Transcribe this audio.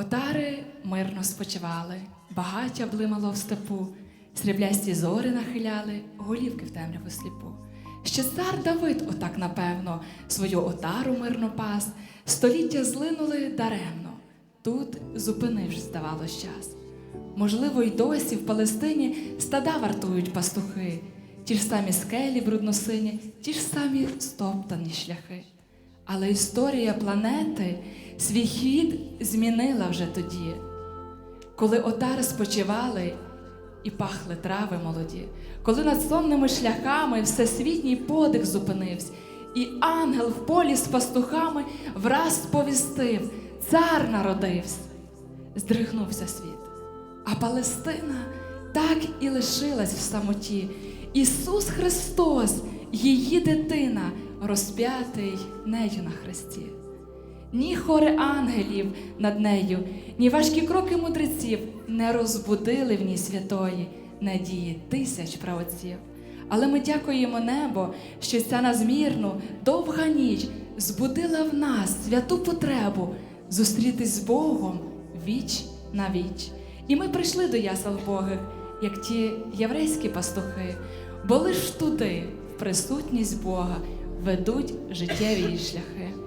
Отари мирно спочивали, багаття блимало в степу, сріблясті зори нахиляли, голівки в темряву сліпу. Ще цар Давид, отак напевно, свою отару мирно пас, століття злинули даремно. Тут зупинивши, здавалось, час. Можливо, й досі в Палестині стада вартують пастухи, ті ж самі скелі брудносині, ті ж самі стоптані шляхи. Але історія планети свій хід змінила вже тоді, коли отари спочивали і пахли трави молоді, коли над сонними шляхами всесвітній подих зупинився, і ангел в полі з пастухами враз сповістив, цар народився. Здригнувся світ. А Палестина так і лишилась в самоті. Ісус Христос, її дитина, розп'ятий нею на хресті. Ні хори ангелів над нею, ні важкі кроки мудреців не розбудили в ній святої надії тисяч праотців. Але ми дякуємо небо, що ця назмірну, довга ніч збудила в нас святу потребу зустрітись з Богом віч на віч. І ми прийшли до ясел Богих, як ті єврейські пастухи, бо лиш туди, в присутність Бога, ведуть життєві шляхи.